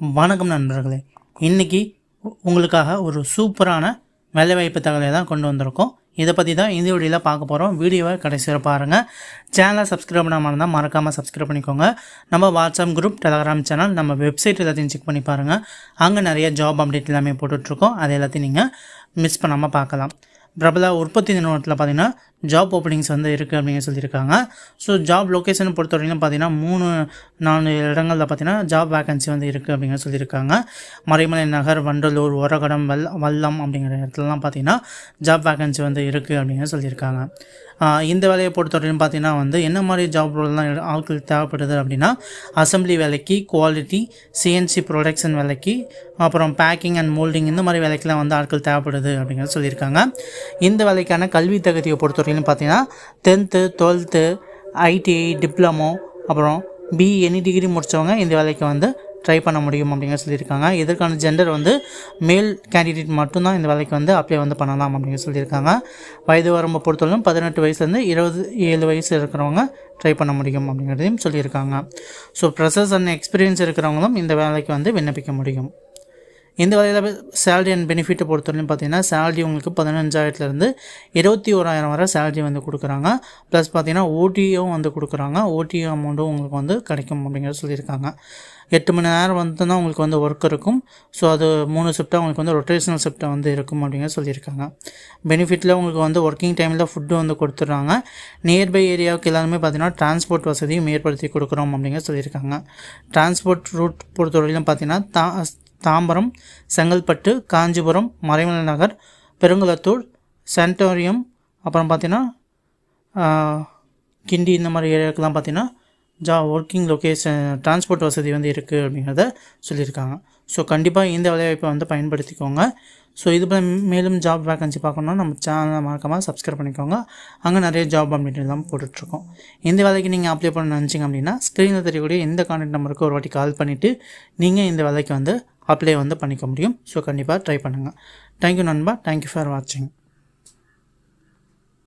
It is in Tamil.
வணக்கம் நண்பர்களே. இன்றைக்கி உங்களுக்காக ஒரு சூப்பரான வேலைவாய்ப்பு தகவலை தான் கொண்டு வந்திருக்கோம். இதை பற்றி தான் இந்த வீடியோவில் பார்க்க போகிறோம் வீடியோவை கடைசியில் பாருங்கள் சேனலை சப்ஸ்கிரைப் பண்ணாமல் இருந்தால் மறக்காமல் சப்ஸ்கிரைப் பண்ணிக்கோங்க. நம்ம வாட்ஸ்அப் குரூப் டெலகிராம் சேனல் நம்ம வெப்சைட் எல்லாத்தையும் செக் பண்ணி பாருங்கள் அங்கே நிறைய ஜாப் அப்டேட் எல்லாமே போட்டுட்ருக்கோம் அது எல்லாத்தையும் நீங்கள் மிஸ் பண்ணாமல் பார்க்கலாம். பிரபல உற்பத்தி நிறுவனத்தில் பார்த்திங்கன்னா ஜாப் ஓப்பனிங்ஸ் வந்து இருக்குது அப்படின்னு சொல்லியிருக்காங்க. ஸோ ஜாப் லொக்கேஷன் பொறுத்த வரைக்கும் பார்த்தீங்கன்னா மூணு நாலு இடங்களில் பார்த்தீங்கன்னா ஜாப் வேகன்சி வந்து இருக்குது அப்படிங்கிற சொல்லியிருக்காங்க. மறைமலை நகர் வண்டலூர் ஒரகடம் வல் வல்லம் அப்படிங்கிற இடத்துலலாம் பார்த்தீங்கன்னா ஜாப் வேகன்சி வந்து இருக்குது அப்படிங்கிற சொல்லியிருக்காங்க. இந்த வேலையை பொறுத்தவரையும் பார்த்தீங்கன்னா வந்து என்ன மாதிரி ஜாப் ரோல்லாம் ஆட்கள் தேவைப்படுது அப்படின்னா அசம்பிளி வேலைக்கு குவாலிட்டி சிஎன்சி ப்ரொடக்ஷன் வேலைக்கு அப்புறம் பேக்கிங் அண்ட் மோல்டிங் இந்த மாதிரி வேலைக்கெலாம் வந்து ஆட்கள் தேவைப்படுது அப்படிங்கிறத சொல்லியிருக்காங்க. இந்த வேலைக்கான கல்வி தகுதியை அப்படின்னு பார்த்தீங்கன்னா டென்த்து டுவெல்த்து ஐடிஐ டிப்ளமோ அப்புறம் பிஇ எனி டிகிரி முடித்தவங்க இந்த வேலைக்கு வந்து ட்ரை பண்ண முடியும் அப்படிங்கிற சொல்லியிருக்காங்க. இதற்கான ஜெண்டர் வந்து மேல் கேண்டிடேட் மட்டும்தான் இந்த வேலைக்கு வந்து அப்ளை வந்து பண்ணலாம் அப்படின்னு சொல்லியிருக்காங்க. வயது வரம்பை பொறுத்தவரைக்கும் பதினெட்டு வயசுலேருந்து இருபது ஏழு வயசு இருக்கிறவங்க ட்ரை பண்ண முடியும் அப்படிங்கிறதையும் சொல்லியிருக்காங்க. ஸோ ப்ரெசஸ் அண்ட் எக்ஸ்பீரியன்ஸ் இருக்கிறவங்களும் இந்த வேலைக்கு வந்து விண்ணப்பிக்க முடியும். இந்த வகையில் சேலரி அண்ட் பெனிஃபிட்டை பொறுத்தவரையும் பார்த்தீங்கன்னா சேலரி உங்களுக்கு பதினஞ்சாயிரத்துலேருந்து இருபத்தி ஓராயிரம் வரை சேலரி வந்து கொடுக்குறாங்க. ப்ளஸ் பார்த்தீங்கன்னா ஓடியும் வந்து கொடுக்குறாங்க. ஓடி அமௌண்ட்டும் உங்களுக்கு வந்து கிடைக்கும் அப்படிங்கிறத சொல்லியிருக்காங்க. எட்டு மணி நேரம் வந்து தான் உங்களுக்கு வந்து ஒர்க் இருக்கும். ஸோ அது மூணு ஷிஃப்ட்டாக உங்களுக்கு வந்து ரொட்டேஷனல் ஷிஃப்ட்டாக வந்து இருக்கும் அப்படிங்கிற சொல்லியிருக்காங்க. பெனிஃபிட்டில் உங்களுக்கு வந்து ஒர்க்கிங் டைமில் ஃபுட்டு வந்து கொடுத்துட்றாங்க. நியர்பை ஏரியாவுக்கு எல்லாருமே பார்த்தீங்கன்னா டிரான்ஸ்போர்ட் வசதியும் ஏற்படுத்தி கொடுக்குறோம் அப்படிங்கிற சொல்லியிருக்காங்க. டிரான்ஸ்போர்ட் ரூட் பொறுத்தவரையிலும் பார்த்தீங்கன்னா தா தாம்பரம் செங்கல்பட்டு காஞ்சிபுரம் மறைமலை நகர் பெருங்குளத்தூர் சென்டோரியம் அப்புறம் பார்த்திங்கன்னா கிண்டி இந்த மாதிரி ஏரியாவுக்கெல்லாம் பார்த்தீங்கன்னா ஜா ஒர்க்கிங் லொக்கேஷன் டிரான்ஸ்போர்ட் வசதி வந்து இருக்குது அப்படிங்கிறத சொல்லியிருக்காங்க. ஸோ கண்டிப்பாக இந்த வேலைவாய்ப்பை வந்து பயன்படுத்திக்கோங்க. ஸோ இது போல் மேலும் ஜாப் வேகன்சி பார்க்கணுன்னா நம்ம சேனலை மறக்காமல் சப்ஸ்கிரைப் பண்ணிக்கோங்க. அங்கே நிறைய ஜாப் அப்டேட் எல்லாம் போட்டுட்ருக்கோம். இந்த வேலைக்கு நீங்கள் அப்ளை பண்ண நினச்சிங்க அப்படின்னா ஸ்க்ரீனில் தெரியக்கூடிய இந்த கான்டாக்ட் நம்பருக்கு ஒரு வாட்டி கால் பண்ணிவிட்டு நீங்கள் இந்த வேலைக்கு வந்து அப்ளை வந்து பண்ணிக்க முடியும். ஸோ கண்டிப்பாக ட்ரை பண்ணுங்கள் தேங்க்யூ நண்பா. தேங்க்யூ ஃபார் வாட்சிங்